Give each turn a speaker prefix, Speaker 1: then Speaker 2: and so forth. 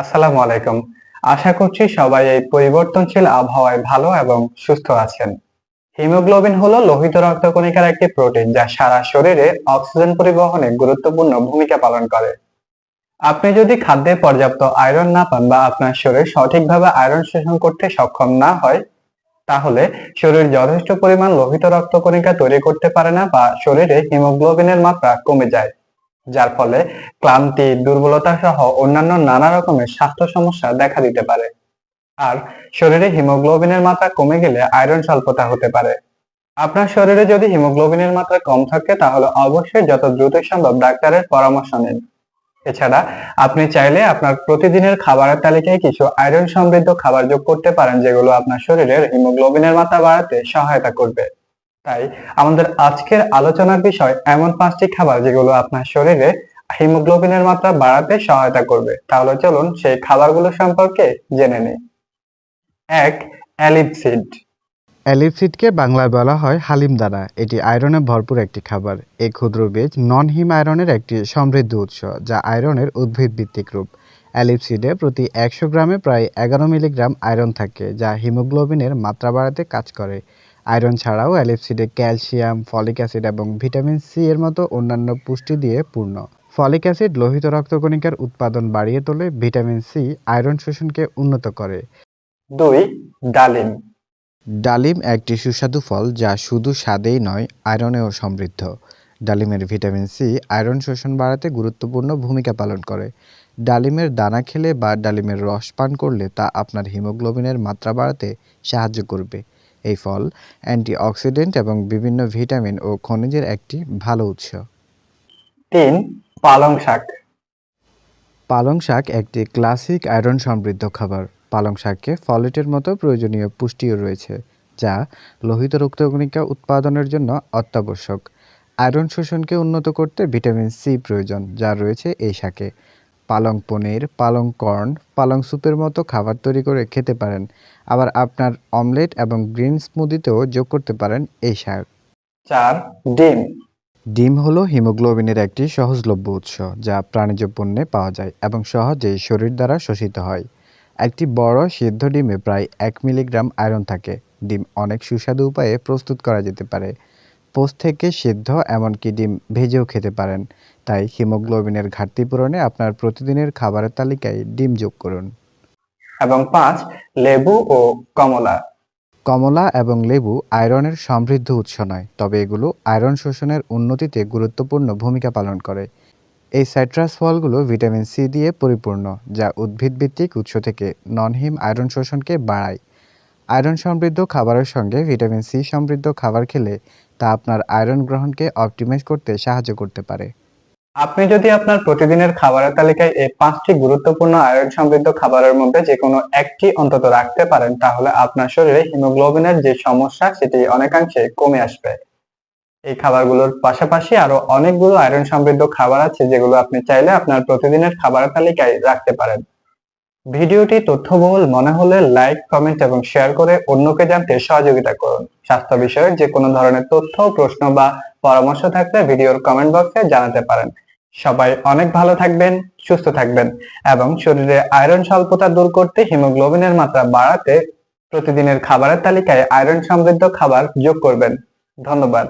Speaker 1: আসসালামু আলাইকুম। আশা করছি সবাই এই পরিবর্তনশীল আবহাওয়ায় ভালো এবং সুস্থ আছেন। হিমোগ্লোবিন হলো লোহিত রক্তকণিকার একটি প্রোটিন যা সারা শরীরে অক্সিজেন পরিবহনে গুরুত্বপূর্ণ ভূমিকা পালন করে। আপনি যদি খাদ্যে পর্যাপ্ত আয়রন না পান বা আপনার শরীর সঠিকভাবে আয়রন শোষণ করতে সক্ষম না হয়, তাহলে শরীর যথেষ্ট পরিমাণ লোহিত রক্তকণিকা তৈরি করতে পারে না বা শরীরে হিমোগ্লোবিনের মাত্রা কমে যায়। যার ফলে ক্লান্তি, দুর্বলতা সহ অন্যান্য নানা রকমের স্বাস্থ্য সমস্যা দেখা দিতে পারে। আর শরীরে হিমোগ্লোবিনের মাত্রা কমে গেলে আয়রন স্বল্পতা হতে পারে। আপনার শরীরে যদি হিমোগ্লোবিনের মাত্রা কম থাকে, তাহলে অবশ্যই যত দ্রুত সম্ভব ডাক্তারের পরামর্শ নিন। এছাড়া আপনি চাইলে আপনার প্রতিদিনের খাবারের তালিকায় কিছু আয়রন সমৃদ্ধ খাবার যোগ করতে পারেন, যেগুলো আপনার শরীরের হিমোগ্লোবিনের মাত্রা বাড়াতে সহায়তা করবে। তাই আমাদের আজকের আলোচনার বিষয় এমন পাঁচটি খাবার যেগুলো আপনার শরীরে হিমোগ্লোবিনের মাত্রা বাড়াতে সহায়তা করবে। তাহলে চলুন সেই খাবারগুলো সম্পর্কে জেনে নিই। এক, অ্যালিভ সিড।
Speaker 2: অ্যালিপসিডকে বাংলায় বলা হয় হালিম দানা এটি আয়রনে ভরপুর একটি খাবার। এই ক্ষুদ্র বীজ নন হিম আয়রনের একটি সমৃদ্ধ উৎস, যা আয়রনের উদ্ভিদ ভিত্তিক রূপ। অ্যালিপসিডে প্রতি একশো গ্রামে প্রায় এগারো মিলিগ্রাম আয়রন থাকে, যা হিমোগ্লোবিনের মাত্রা বাড়াতে কাজ করে। আয়রন ছাড়াও অ্যালিপসিডে ক্যালসিয়াম ফলিক অ্যাসিড এবং ভিটামিন সি এর মতো অন্যান্য পুষ্টি দিয়ে পূর্ণ। ফলিক অ্যাসিড লোহিত রক্তকণিকার উৎপাদন বাড়িয়ে তোলে ভিটামিন সি আয়রন শোষণকে উন্নত করে।
Speaker 1: দুই ডালিম।
Speaker 2: ডালিম একটি সুস্বাদু ফল যা শুধু স্বাদেই নয় আয়রনেও সমৃদ্ধ। ডালিমের ভিটামিন সি আয়রন শোষণ বাড়াতে গুরুত্বপূর্ণ ভূমিকা পালন করে। ডালিমের দানা খেলে বা ডালিমের রস পান করলে তা আপনার হিমোগ্লোবিনের মাত্রা বাড়াতে সাহায্য করবে। এই ফল অ্যান্টিঅক্সিডেন্ট এবং বিভিন্ন ভিটামিন ও খনিজের একটি ভালো উৎস।
Speaker 1: তিন পালং শাক।
Speaker 2: পালং শাক একটি ক্লাসিক আয়রন সমৃদ্ধ খাবার। পালং শাকে ফলেটের মতো প্রয়োজনীয় পুষ্টিও রয়েছে যা লোহিত রক্তকণিকা উৎপাদনের জন্য অত্যাবশ্যক। আয়রন শোষণকে উন্নত করতে ভিটামিন সি প্রয়োজন যা রয়েছে এই শাকে। পালং পনির পালং কর্ন পালং স্যুপের মতো খাবার তৈরি করে খেতে পারেন। আবার আপনার অমলেট এবং গ্রিন স্মুদিতেও যোগ করতে পারেন এই শাক।
Speaker 1: চার ডিম।
Speaker 2: ডিম হলো হিমোগ্লোবিনের একটি সহজলভ্য উৎস যা প্রাণীজ পণ্যে পাওয়া যায় এবং সহজেই শরীর দ্বারা শোষিত হয়। একটি বড় সিদ্ধ ডিমে প্রায় এক মিলিগ্রাম আয়রন থাকে। ডিম অনেক সুস্বাদু উপায়ে প্রস্তুত করা যেতে পারে। পোস্ট থেকে সিদ্ধ এমনকি ডিম ভেজেও খেতে পারেন। তাই হিমোগ্লোবিনের ঘাটতি পূরণে আপনার প্রতিদিনের খাবারের তালিকায় ডিম যোগ করুন।
Speaker 1: এবং পাঁচ লেবু ও কমলা।
Speaker 2: কমলা এবং লেবু আয়রনের সমৃদ্ধ উৎস নয় তবে এগুলো আয়রন শোষণের উন্নতিতে গুরুত্বপূর্ণ ভূমিকা পালন করে। এই সাইট্রাস ফলগুলো ভিটামিন সি দিয়ে পরিপূর্ণ যা উদ্ভিদভিত্তিক উৎস থেকে ননহিম আয়রন শোষণকে বাড়ায়। আয়রন সমৃদ্ধ খাবারের সঙ্গে ভিটামিন সি সমৃদ্ধ খাবার খেলে তা আপনার আয়রন গ্রহণকে অপটিমাইজ করতে সাহায্য করতে পারে।
Speaker 1: আপনি যদি আপনার প্রতিদিনের খাবারের তালিকায় এই পাঁচটি গুরুত্বপূর্ণ আয়রন সমৃদ্ধ খাবারের মধ্যে যে কোনো একটি অন্তত রাখতে পারেন, তাহলে আপনার শরীরে হিমোগ্লোবিনের যে সমস্যা সেটি অনেকাংশে কমে আসবে। এই খাবারগুলোর পাশাপাশি আরও অনেকগুলো আয়রন সমৃদ্ধ খাবার আছে যেগুলো আপনি চাইলে আপনার প্রতিদিনের খাবারের তালিকায় রাখতে পারেন। ভিডিওটি তথ্যবহুল মনে হলে লাইক, কমেন্ট এবং শেয়ার করে অন্যকে জানতে সহযোগিতা করুন। স্বাস্থ্য বিষয়ক যে কোনো ধরনের তথ্য, প্রশ্ন বা পরামর্শ থাকলে ভিডিওর কমেন্ট বক্সে জানাতে পারেন। সবাই অনেক ভালো থাকবেন, সুস্থ থাকবেন এবং শরীরে আয়রন স্বল্পতা দূর করতে হিমোগ্লোবিনের মাত্রা বাড়াতে প্রতিদিনের খাবারের তালিকায় আয়রন সমৃদ্ধ খাবার যোগ করবেন। ধন্যবাদ।